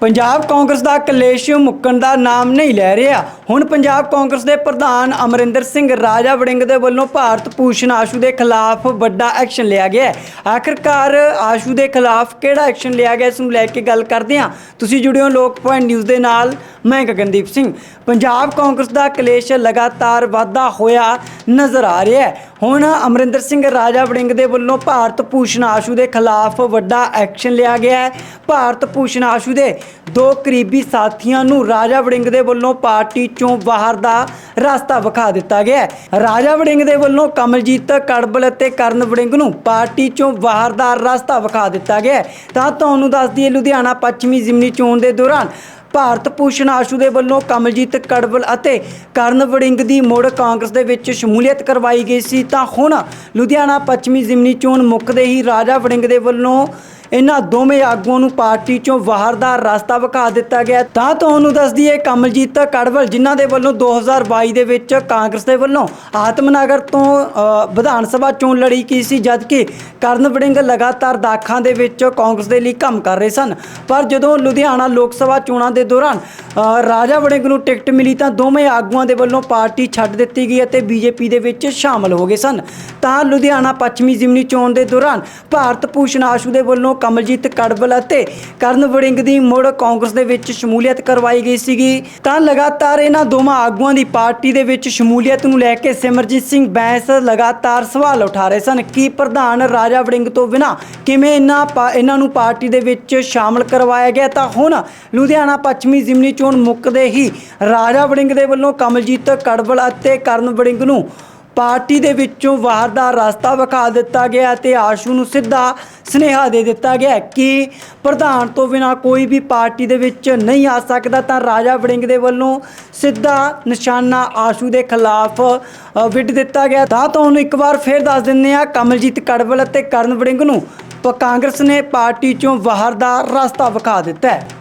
ਪੰਜਾਬ ਕਾਂਗਰਸ ਦਾ ਕਲੇਸ਼ ਮੁੱਕਣ ਦਾ ਨਾਮ ਨਹੀਂ ਲੈ ਰਿਹਾ। ਹੁਣ ਪੰਜਾਬ ਕਾਂਗਰਸ ਦੇ ਪ੍ਰਧਾਨ ਅਮਰਿੰਦਰ ਸਿੰਘ ਰਾਜਾ ਵੜਿੰਗ ਦੇ ਵੱਲੋਂ ਭਾਰਤ ਭੂਸ਼ਣ ਆਸ਼ੂ ਦੇ ਖਿਲਾਫ ਵੱਡਾ ਐਕਸ਼ਨ ਲਿਆ ਗਿਆ ਹੈ। ਆਖਰਕਾਰ ਆਸ਼ੂ ਦੇ ਖਿਲਾਫ ਕਿਹੜਾ ਐਕਸ਼ਨ ਲਿਆ ਗਿਆ, ਇਸ ਨੂੰ ਲੈ ਕੇ ਗੱਲ ਕਰਦੇ ਹਾਂ। ਤੁਸੀਂ ਜੁੜਿਓ ਲੋਕ ਪੁਆਇੰਟ ਨਿਊਜ਼ ਦੇ ਨਾਲ, ਮੈਂ ਗਗਨਦੀਪ ਸਿੰਘ। ਪੰਜਾਬ ਕਾਂਗਰਸ ਦਾ ਕਲੇਸ਼ ਲਗਾਤਾਰ ਵਾਧਾ ਹੋਇਆ ਨਜ਼ਰ ਆ ਰਿਹਾ ਹੈ। ਹੁਣ ਅਮਰਿੰਦਰ ਸਿੰਘ ਰਾਜਾ ਵੜਿੰਗ ਦੇ ਵੱਲੋਂ ਭਾਰਤ ਭੂਸ਼ਣ ਆਸ਼ੂ ਦੇ ਖਿਲਾਫ ਵੱਡਾ ਐਕਸ਼ਨ ਲਿਆ ਗਿਆ ਹੈ। ਭਾਰਤ ਭੂਸ਼ਣ ਆਸ਼ੂ ਦੇ ਦੋ ਕਰੀਬੀ ਸਾਥੀਆਂ ਨੂੰ ਰਾਜਾ ਵੜਿੰਗ ਦੇ ਵੱਲੋਂ ਪਾਰਟੀ ਚੋਂ ਬਾਹਰ ਦਾ ਰਸਤਾ ਵਿਖਾ ਦਿੱਤਾ ਗਿਆ ਹੈ। ਰਾਜਾ ਵੜਿੰਗ ਦੇ ਵੱਲੋਂ ਕਮਲਜੀਤ ਕੜਬਲ ਅਤੇ ਕਰਨ ਵੜਿੰਗ ਨੂੰ ਪਾਰਟੀ ਚੋਂ ਬਾਹਰ ਦਾ ਰਸਤਾ ਵਿਖਾ ਦਿੱਤਾ ਗਿਆ ਤਾਂ ਤੁਹਾਨੂੰ ਦੱਸ ਦਈਏ ਲੁਧਿਆਣਾ ਪੱਛਮੀ ਜ਼ਿਮਨੀ ਚੋਣ ਦੇ ਦੌਰਾਨ ਭਾਰਤ ਭੂਸ਼ਣ ਆਸ਼ੂ ਦੇ ਵੱਲੋਂ ਕਮਲਜੀਤ ਕੜਵਲ ਅਤੇ ਕਰਨ ਵੜਿੰਗ ਦੀ ਮੁੜ ਕਾਂਗਰਸ ਦੇ ਵਿੱਚ ਸ਼ਮੂਲੀਅਤ ਕਰਵਾਈ ਗਈ ਸੀ, ਤਾਂ ਹੁਣ ਲੁਧਿਆਣਾ ਪੱਛਮੀ ਜ਼ਿਮਨੀ ਚੋਣ ਮੁੱਕਦੇ ਹੀ ਰਾਜਾ ਵੜਿੰਗ ਦੇ ਵੱਲੋਂ ਇਹਨਾਂ ਦੋਵੇਂ ਆਗੂਆਂ ਨੂੰ ਪਾਰਟੀ ਚੋਂ ਬਾਹਰ ਦਾ ਰਸਤਾ ਵਿਖਾ ਦਿੱਤਾ ਗਿਆ। ਤਾਂ ਤੁਹਾਨੂੰ ਦੱਸ ਦਈਏ ਕਮਲਜੀਤ ਕੜਵਲ ਜਿਨ੍ਹਾਂ ਦੇ ਵੱਲੋਂ 2022 ਦੇ ਵਿੱਚ ਕਾਂਗਰਸ ਦੇ ਵੱਲੋਂ ਆਤਮਨਗਰ ਤੋਂ ਵਿਧਾਨ ਸਭਾ ਚੋਣ ਲੜੀ ਗਈ ਸੀ, ਜਦਕਿ ਕਰਨ ਵੜਿੰਗ ਲਗਾਤਾਰ ਦਾਖਾਂ ਦੇ ਵਿੱਚ ਕਾਂਗਰਸ ਦੇ ਲਈ ਕੰਮ ਕਰ ਰਹੇ ਸਨ। ਪਰ ਜਦੋਂ ਲੁਧਿਆਣਾ ਲੋਕ ਸਭਾ ਚੋਣਾਂ ਦੇ ਦੌਰਾਨ ਰਾਜਾ ਵੜਿੰਗ ਨੂੰ ਟਿਕਟ ਮਿਲੀ ਤਾਂ ਦੋਵੇਂ ਆਗੂਆਂ ਦੇ ਵੱਲੋਂ ਪਾਰਟੀ ਛੱਡ ਦਿੱਤੀ ਗਈ ਅਤੇ ਬੀਜੇਪੀ ਦੇ ਵਿੱਚ ਸ਼ਾਮਲ ਹੋ ਗਏ ਸਨ। ਤਾਂ ਲੁਧਿਆਣਾ ਪੱਛਮੀ ਜ਼ਿਮਨੀ ਚੋਣ ਦੇ ਦੌਰਾਨ ਭਾਰਤ ਭੂਸ਼ਣ ਆਸ਼ੂ ਦੇ ਵੱਲੋਂ ਕਮਲਜੀਤ ਕੜਬਲ ਅਤੇ ਕਰਨ ਵੜਿੰਗ ਦੀ ਮੁੜ ਕਾਂਗਰਸ ਦੇ ਵਿੱਚ ਸ਼ਮੂਲੀਅਤ ਕਰਵਾਈ ਗਈ ਸੀਗੀ। ਤਾਂ ਲਗਾਤਾਰ ਇਹਨਾਂ ਦੋਵਾਂ ਆਗੂਆਂ ਦੀ ਪਾਰਟੀ ਦੇ ਵਿੱਚ ਸ਼ਮੂਲੀਅਤ ਨੂੰ ਲੈ ਕੇ ਸਿਮਰਜੀਤ ਸਿੰਘ ਬੈਂਸ ਲਗਾਤਾਰ ਸਵਾਲ ਉਠਾ ਰਹੇ ਸਨ ਕਿ ਪ੍ਰਧਾਨ ਰਾਜਾ ਵੜਿੰਗ ਤੋਂ ਬਿਨਾ ਕਿਵੇਂ ਇਹਨਾਂ ਇਹਨਾਂ ਨੂੰ ਪਾਰਟੀ ਦੇ ਵਿੱਚ ਸ਼ਾਮਲ ਕਰਵਾਇਆ ਗਿਆ। ਤਾਂ ਹੁਣ ਲੁਧਿਆਣਾ ਪੱਛਮੀ ਜ਼ਿਮਨੀ ਚੋਣ ਮੁੱਕਦੇ ਹੀ ਰਾਜਾ ਵੜਿੰਗ ਦੇ ਵੱਲੋਂ ਕਮਲਜੀਤ ਕੜਬਲ ਅਤੇ ਕਰਨ ਵੜਿੰਗ ਨੂੰ ਪਾਰਟੀ ਦੇ ਵਿੱਚੋਂ ਬਾਹਰ ਦਾ ਰਸਤਾ ਵਿਖਾ ਦਿੱਤਾ ਗਿਆ ਤੇ ਆਸ਼ੂ ਨੂੰ ਸਿੱਧਾ ਸਨੇਹਾ ਦੇ ਦਿੱਤਾ ਗਿਆ ਕਿ ਪ੍ਰਧਾਨ ਤੋਂ ਬਿਨਾ ਕੋਈ ਵੀ ਪਾਰਟੀ ਦੇ ਵਿੱਚ ਨਹੀਂ ਆ ਸਕਦਾ, ਤਾਂ ਰਾਜਾ ਵੜਿੰਗ ਦੇ ਵੱਲੋਂ ਸਿੱਧਾ ਨਿਸ਼ਾਨਾ ਆਸ਼ੂ ਦੇ ਖਿਲਾਫ ਵਿੱਢ ਦਿੱਤਾ ਗਿਆ। ਤਾਂ ਤੁਹਾਨੂੰ ਇੱਕ ਵਾਰ ਫੇਰ ਦੱਸ ਦਿੰਦੇ ਆ ਕਮਲਜੀਤ ਕੜਵਲ ਅਤੇ ਕਰਨ ਵੜਿੰਗ ਨੂੰ ਪ- ਕਾਂਗਰਸ ਨੇ ਪਾਰਟੀ ਚੋਂ ਬਾਹਰ ਦਾ ਰਸਤਾ ਵਿਖਾ ਦਿੱਤਾ ਹੈ।